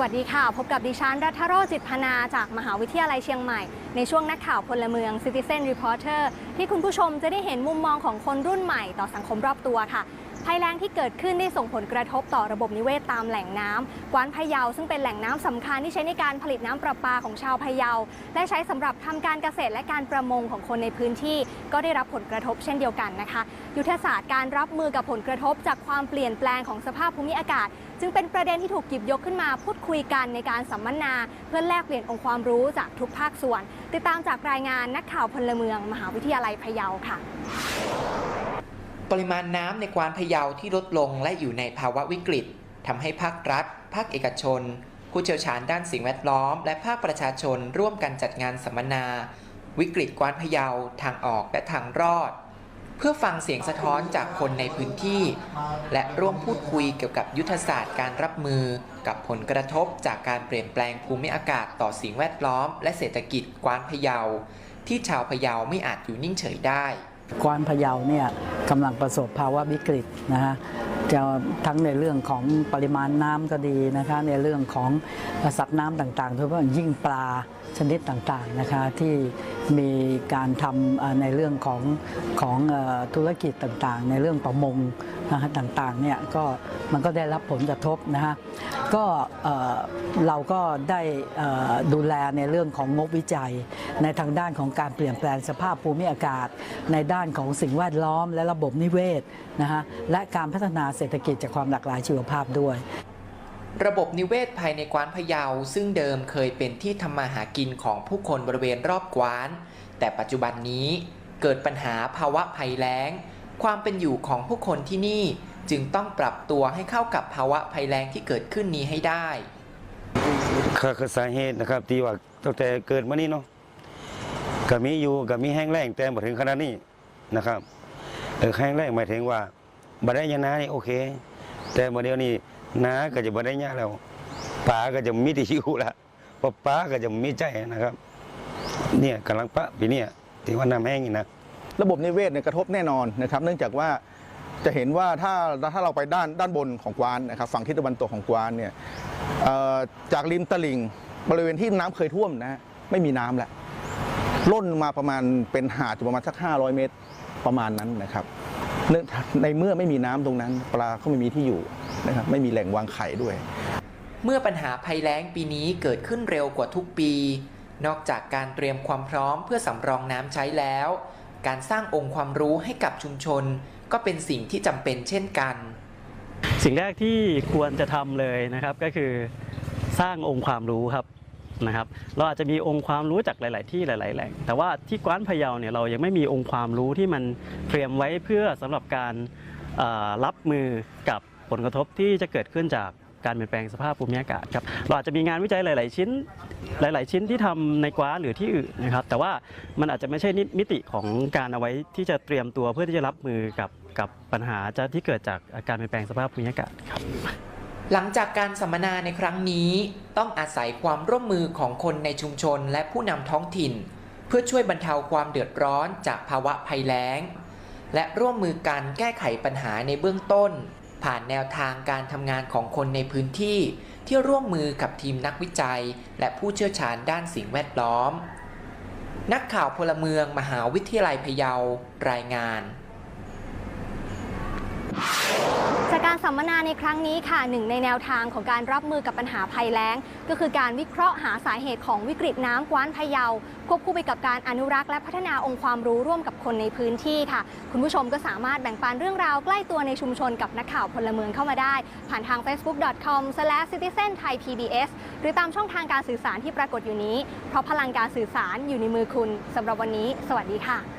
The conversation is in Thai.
วัสดีค่ะ พบกับดิฉันรัฐโรจิตพนาจากมหาวิทยาลัยเชียงใหม่ ในช่วงนักข่าวพลเมือง Citizen Reporter ที่คุณผู้ชมจะได้เห็นมุมมองของคนรุ่นใหม่ต่อสังคมรอบตัวค่ะ ภัยแล้งที่เกิดขึ้นได้ส่งผลกระทบต่อระบบนิเวศตามแหล่งน้ำกวานพะเยา ซึ่งเป็นแหล่งน้ำสำคัญที่ใช้ในการผลิตน้ำประปาของชาวพะเยา และใช้สำหรับทำการเกษตรและการประมงของคนในพื้นที่ ก็ได้รับผลกระทบเช่นเดียวกันนะคะ ยุทธศาสตร์การรับมือกับผลกระทบจากความเปลี่ยนแปลงของสภาพภูมิอากาศ จึงเป็นประเด็นที่ถูกหยิบยกขึ้นมาพูดคุยกันในการสัมมนา เพื่อแลกเปลี่ยนองค์ความรู้จากทุกภาคส่วน ติดตามจากรายงานนักข่าวพลเมือง มหาวิทยาลัยพะเยาค่ะ ปริมาณน้ำในกวานพะเยาที่ลดลงและอยู่ในภาวะวิกฤตทำให้ภาครัฐ ภาคเอกชน ผู้เชี่ยวชาญด้านสิ่งแวดล้อม และภาคประชาชนร่วมกันจัดงานสัมมนา วิกฤตกวานพะเยาทางออกและทางรอด เพื่อฟังเสียงสะท้อนจากคนในพื้นที่ และร่วมพูดคุยเกี่ยวกับยุทธศาสตร์การรับมือ กับผลกระทบจากการเปลี่ยนแปลงภูมิอากาศต่อสิ่งแวดล้อม และเศรษฐกิจกวานพะเยาที่ชาวพะเยาไม่อาจอยู่นิ่งเฉยได้ กวานพะเยาเนี่ยกำลังประสบภาวะวิกฤตนะฮะจะทั้งในเรื่องของปริมาณน้ำก็ดีนะคะในเรื่องของสัตว์น้ำต่างๆโดยเฉพาะอย่างยิ่งปลาชนิดต่างๆนะคะที่มีการทำเอ่อในเรื่องของของธุรกิจต่างๆ ในเรื่องประมงนะฮะต่างๆเนี่ยก็มันก็ได้รับผลกระทบนะฮะ ก็เราก็ได้ดูแลในเรื่องของงบวิจัย ในทางด้านของการเปลี่ยนแปลงสภาพภูมิอากาศ ในด้านของสิ่งแวดล้อมและระบบนิเวศนะฮะและการพัฒนาเศรษฐกิจจากความหลากหลายชีวภาพด้วยระบบนิเวศภายในกวานพะเยา ซึ่งเดิมเคยเป็นที่ทำมาหากินของผู้คนบริเวณรอบกวาน แต่ปัจจุบันนี้เกิดปัญหาภาวะภัยแล้ง ความเป็นอยู่ของผู้คนที่นี่ จึงต้องปรับตัวให้เข้ากับภาวะภัยแล้งที่เกิดขึ้นนี้ให้ได้ก็คือสาเหตุนะครับที่ว่าตั้งแต่เกิดมานี่เนาะก็มีอยู่ก็มีแห้งแล้งแต่บ่ถึงขนาดนี้นะครับเออแห้งแล้งหมายถึงว่าบ่ได้ยานานี่โอเค แต่บ่เดียวนี้นาก็จะบ่ได้ยาแล้วปลาก็จะมีที่อยู่ละเพราะปลาก็จะมีใจนะครับ เนี่ยกำลังปะปีเนี้ยที่ว่าน้ำแห้งนี่นะระบบนิเวศเนี่ยกระทบแน่นอนนะครับ เนื่องจากว่า จะเห็นว่าถ้าถ้าเราไปด้านด้านบนของกวานนะครับฝั่งทิศตะวันตกของกวานเนี่ยจากริมตลิ่งบริเวณที่น้ำเคยท่วมนะไม่มีน้ำแล้วล่นมาประมาณเป็นหาดอยู่ประมาณสัก 500 เมตรประมาณนั้นนะครับในเมื่อไม่มีน้ำตรงนั้น ปลาก็ไม่มีที่อยู่นะครับไม่มีแหล่งวางไข่ด้วย เมื่อปัญหาภัยแล้งปีนี้เกิดขึ้นเร็วกว่าทุกปี นอกจากการเตรียมความพร้อมเพื่อสำรองน้ำใช้แล้ว การสร้างองค์ความรู้ให้กับชุมชน ก็เป็นสิ่งที่จำเป็นเช่นกัน สิ่งแรกที่ควรจะทำเลยนะครับก็คือสร้างองค์ความรู้ครับนะครับ เราอาจจะมีองค์ความรู้จากหลาย ๆ ที่หลาย ๆ แหล่ง แต่ว่าที่กว้านพะเยาเนี่ยเรายังไม่มีองค์ความรู้ที่มันเตรียมไว้เพื่อสำหรับการรับมือกับผลกระทบที่จะเกิดขึ้นจาก การเปลี่ยนแปลงสภาพภูมิอากาศครับเราอาจจะมีงานวิจัยหลาย ๆ ชิ้นหลาย ๆ ชิ้นที่ทำในกว้าหรือที่อื่นนะครับ แต่ว่ามันอาจจะไม่ใช่นิมิติของการเอาไว้ที่จะเตรียมตัวเพื่อที่จะรับมือกับกับปัญหาจะที่เกิดจากการเปลี่ยนแปลงสภาพภูมิอากาศครับหลังจากการสัมมนาในครั้งนี้ ต้องอาศัยความร่วมมือของคนในชุมชนและผู้นำท้องถิ่น เพื่อช่วยบรรเทาความเดือดร้อนจากภาวะภัยแล้ง และร่วมมือกันแก้ไขปัญหาในเบื้องต้น ผ่านแนวทางการทำงานของคนในพื้นที่ที่ร่วมมือกับทีมนักวิจัย และผู้เชี่ยวชาญด้านสิ่งแวดล้อม นักข่าวพลเมืองมหาวิทยาลัยพะเยารายงาน จา การสัมมนาในครั้งนี้ค่ะหนึ่งในแนวทางของการรับมือกับปัญหาภัยแล้ง ก็คือการวิเคราะห์หาสาเหตุของวิกฤตน้ำกว้านพะเยา ควบคู่ไปกับการอนุรักษ์และพัฒนาองค์ความรู้ร่วมกับคนในพื้นที่ค่ะ คุณผู้ชมก็สามารถแบ่งปันเรื่องราวใกล้ตัวในชุมชนกับนักข่าวพลเมืองเข้ามาได้ ผ่านทาง facebook.com/citizenthai.pbs หรือตามช่องทางการสื่อสารที่ปรากฏอยู่นี้ เพราะพลังการสื่อสารอยู่ในมือคุณสำหรับวันนี้ สวัสดีค่ะ